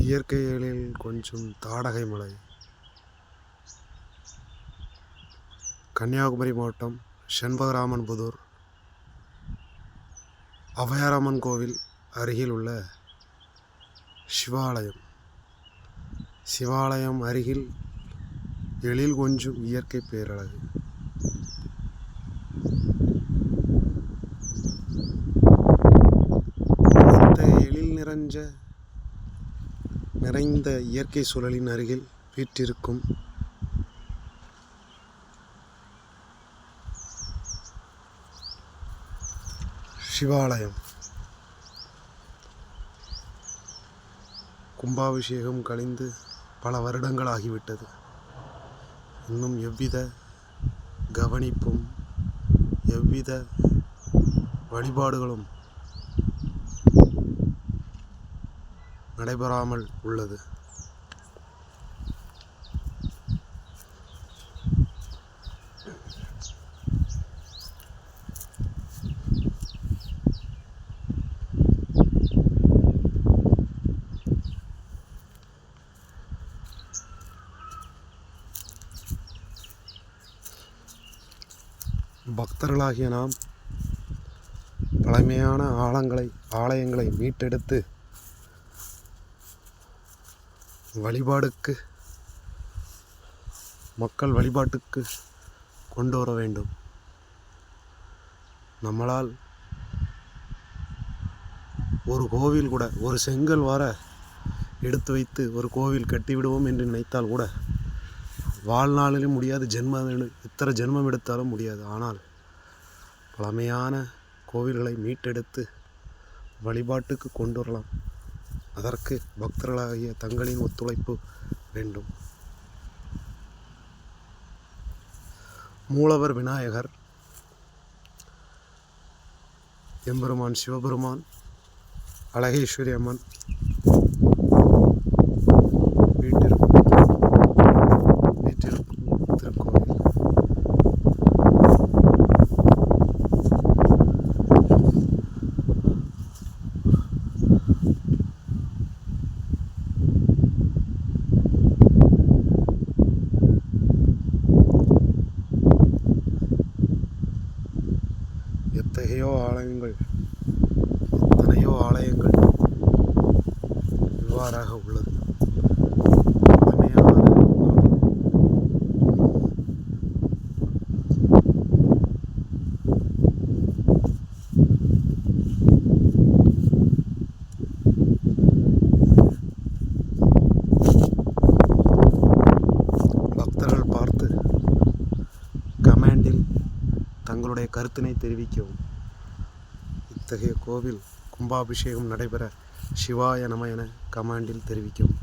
இயற்கை எழில் கொஞ்சம் தாடகை மலை கன்னியாகுமரி மாவட்டம் செண்பகராமன் புதூர். அபயாரம்மன் கோவில் அருகில் உள்ள சிவாலயம். சிவாலயம் அருகில் எழில் கொஞ்சம் இயற்கை பேரழகு. இத்தகைய எழில் நிறைஞ்ச நிறைந்த இயற்கை சூழலின் அருகில் வீற்றிருக்கும். சிவாலயம். கும்பாபிஷேகம் கழிந்து பல வருடங்கள் ஆகிவிட்டது இன்னும் எவ்வித கவனிப்பும் எவ்வித வழிபாடுகளும் நடைபெறாமல் உள்ளது. பக்தர்களாகிய நாம் பழமையான ஆலங்களை ஆலயங்களை மீட்டெடுத்து வழிபாடுக்கு மக்கள் வழிபாட்டுக்கு கொண்டு வர வேண்டும். நம்மளால் ஒரு கோவில் கூட ஒரு செங்கல் வர எடுத்து வைத்து ஒரு கோவில் கட்டிவிடுவோம் என்று நினைத்தால் கூட வாழ்நாளிலும் முடியாது ஜென்மம் இத்தனை எத்தனை ஜென்மம் எடுத்தாலும் முடியாது. ஆனால் பழமையான கோவில்களை மீட்டெடுத்து வழிபாட்டுக்கு கொண்டு வரலாம். அதற்கு பக்தர்களாகிய தங்களின் ஒத்துழைப்பு வேண்டும். மூலவர் விநாயகர் எம்பெருமான் சிவபெருமான் அழகேஸ்வரி அம்மன் ஆலயங்கள். எத்தனையோ ஆலயங்கள் இவ்வாறாக உள்ளது. பக்தர்கள் பார்த்து கமெண்டில் தங்களுடைய கருத்தினை தெரிவிக்கவும். இத்தகைய கோவில் கும்பாபிஷேகம் நடைபெற சிவாய நம என கமாண்டில் தெரிவிக்கும்.